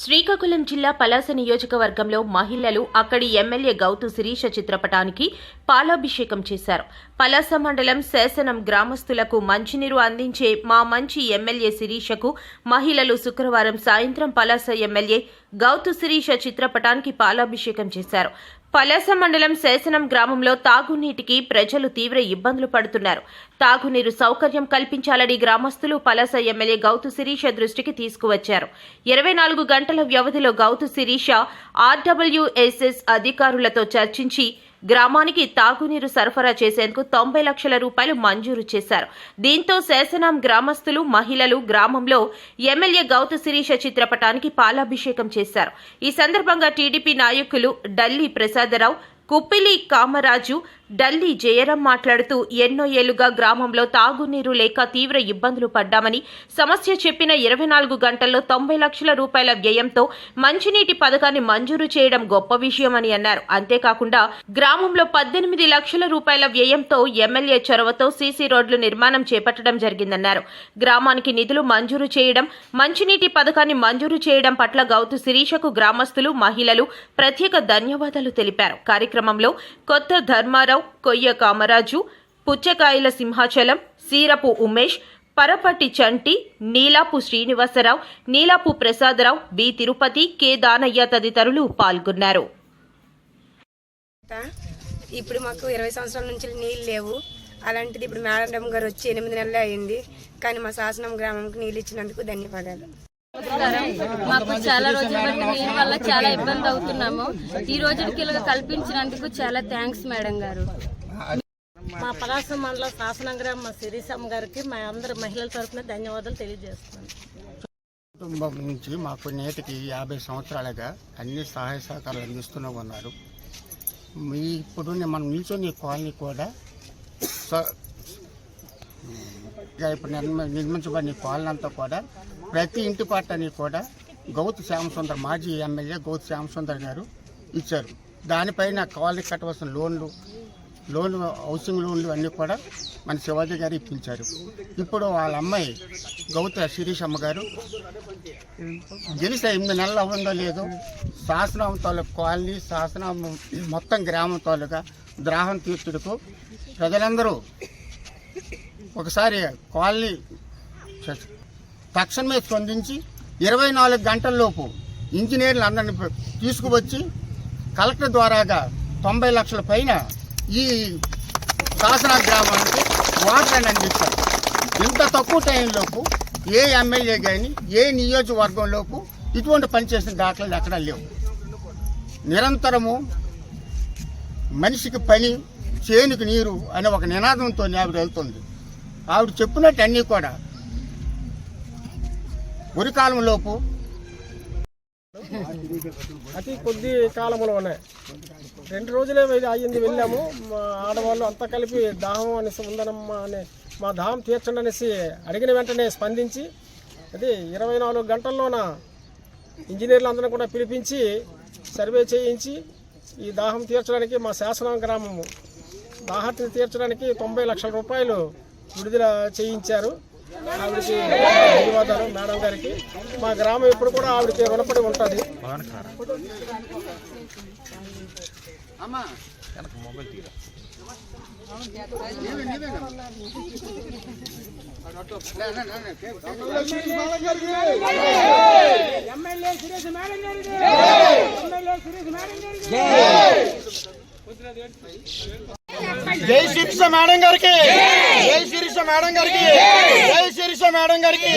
శ్రీకాకుళం జిల్లా పలాస నియోజకవర్గంలో మహిళలు అక్కడి ఎమ్మెల్యే గౌతు శిరీష చిత్రపటానికి పాలాభిషేకం చేశారు. పలాస మండలం శాసనం గ్రామస్తులకు మంచినీరు అందించే మా మంచి ఎమ్మెల్యే శిరీషకు మహిళలు శుక్రవారం సాయంత్రం పలాస ఎమ్మెల్యే గౌతు శిరీష చిత్రపటానికి పాలాభిషేకం చేశారు. పలాస మండలం శాసనం గ్రామంలో తాగునీటికి ప్రజలు తీవ్ర ఇబ్బందులు పడుతున్నారు. తాగునీరు సౌకర్యం కల్పించాలని గ్రామస్తులు పలాస ఎమ్మెల్యే గౌతు శిరీష దృష్టికి తీసుకువచ్చారు. ఇరవై నాలుగు గంటల వ్యవధిలో గౌతు శిరీష ఆర్డబ్ల్యూఎస్ఎస్ అధికారులతో చర్చించి గ్రామానికి తాగునీరు సరఫరా చేసేందుకు తొంభై లక్షల రూపాయలు మంజూరు చేశారు. దీంతో శాసనం గ్రామస్తులు మహిళలు గ్రామంలో ఎమ్మెల్యే గౌత శిరీష చిత్రపటానికి పాలాభిషేకం చేశారు. ఈ సందర్భంగా టీడీపీ నాయకులు డల్లి ప్రసాదరావు కుప్పిలి కామరాజు డల్లి జయరాం మాట్లాడుతూ ఎన్నో ఏళ్ళుగా గ్రామంలో తాగునీరు లేక తీవ్ర ఇబ్బందులు పడ్డామని సమస్య చెప్పిన ఇరవై నాలుగు గంటల్లో తొంభై లక్షల రూపాయల వ్యయంతో మంచినీటి పథకాన్ని మంజూరు చేయడం గొప్ప విషయమని అన్నారు. అంతేకాకుండా గ్రామంలో పద్దెనిమిది లక్షల రూపాయల వ్యయంతో ఎమ్మెల్యే చొరవతో సీసీ రోడ్లు నిర్మాణం చేపట్టడం జరిగిందన్నారు. గ్రామానికి నిధులు మంజూరు చేయడం మంచినీటి పథకాన్ని మంజూరు చేయడం పట్ల గౌతు శిరీషకు గ్రామస్తులు మహిళలు ప్రత్యేక ధన్యవాదాలు తెలిపారు. కార్యక్రమంలో కొత్త ధర్మారావు కొయ్య కామరాజు పుచ్చకాయల సింహాచలం సీరపు ఉమేష్ పరపటి చంటి నీలాపు శ్రీనివాసరావు నీలాపు ప్రసాదరావు బి తిరుపతి కె దానయ్య తదితరులు పాల్గొన్నారు. ఇప్పుడు మాకు ఇరవై సంవత్సరాల నుంచి నీళ్ళు లేవు. అలాంటిది ఇప్పుడు మేడం గారు వచ్చి ఎనిమిది నెలలు అయింది. కానీ మా శాసనం గ్రామంకి నీళ్ళు ఇచ్చినందుకు ధన్యవాదాలు. మాకు చాలా రోజుల బట్టి నీళ్ళ వల్ల చాలా ఇబ్బంది అవుతున్నాము. ఈ రోజుకి ఇలాగ కల్పించినందుకు చాలా థ్యాంక్స్ మేడం గారు. మా పలాస మండల శాసనంగా మా శిరీషమ్మ గారికి మా అందరి మహిళల తరఫున ధన్యవాదాలు తెలియజేస్తున్నాను. కుటుంబం నుంచి మాకు నేటికి యాభై సంవత్సరాలుగా అన్ని సహాయ సహకారాలు అందిస్తూనే ఉన్నారు. మీ ఇప్పుడు మనం నిల్చొని కాలనీ కూడా ఇప్పుడు నిర్మ- నిర్మించబడిన పాలనంతా కూడా ప్రతి ఇంటి పట్టని కూడా గౌతు శ్యామసుందర్ మాజీ ఎమ్మెల్యే గౌతు శ్యామసుందర్ గారు ఇచ్చారు. దానిపైన కాలనీ కట్టవలసిన లోన్లు లోన్ హౌసింగ్ లోన్లు అన్నీ కూడా మన శివాజీ గారు ఇప్పించారు. ఇప్పుడు వాళ్ళ అమ్మాయి గౌత శిరీష్ అమ్మగారు గెలిస్తే ఎనిమిది నెలలు అవ్వందో లేదో శాసనం తాలూకు కాలనీ శాసనం మొత్తం గ్రామం తాలూకా ద్రాహం తీర్చుడుకు ప్రజలందరూ ఒకసారి కాలనీ తక్షణమే స్పందించి ఇరవై నాలుగు గంటల్లోపు ఇంజనీర్లు అందరిని తీసుకువచ్చి కలెక్టర్ ద్వారాగా తొంభై లక్షల పైన ఈ శాసన గ్రామానికి వాటర్ అందిస్తారు. ఇంత తక్కువ టైంలోపు ఏ ఎమ్మెల్యే కానీ ఏ నియోజకవర్గంలోపు ఇటువంటి పనిచేసిన దాఖలు ఎక్కడా లేవు. నిరంతరము మనిషికి పని చేనుకి నీరు అనే ఒక నినాదంతో ఆవిడ వెళ్తుంది ఆవిడ చెప్పినట్టు అన్నీ కూడా ఉరికాలంలోపు అతి కొద్ది కాలంలోనే రెండు రోజులే అయ్యింది వెళ్ళాము. మా ఆడవాళ్ళు అంతా కలిపి దాహం అనేసి ఉందనమ్మా అని మా దాహం తీర్చండి అనేసి అడిగిన వెంటనే స్పందించి అది ఇరవై నాలుగు గంటల్లోన ఇంజనీర్లు అందరం కూడా పిలిపించి సర్వే చేయించి ఈ దాహం తీర్చడానికి మా శాసనం గ్రామము దాహార్తిని తీర్చడానికి తొంభై లక్షల రూపాయలు విడుదల చేయించారు. ఆవిడకి ధన్యవాదాలు. మేడం గారికి మా గ్రామం ఇప్పుడు కూడా ఆవిడకి రుణపడి ఉంటుంది. జై శిరీష మేడం గారికి. జై. శిరీష మేడం గారికి. జై శిరీష మేడం గారికి.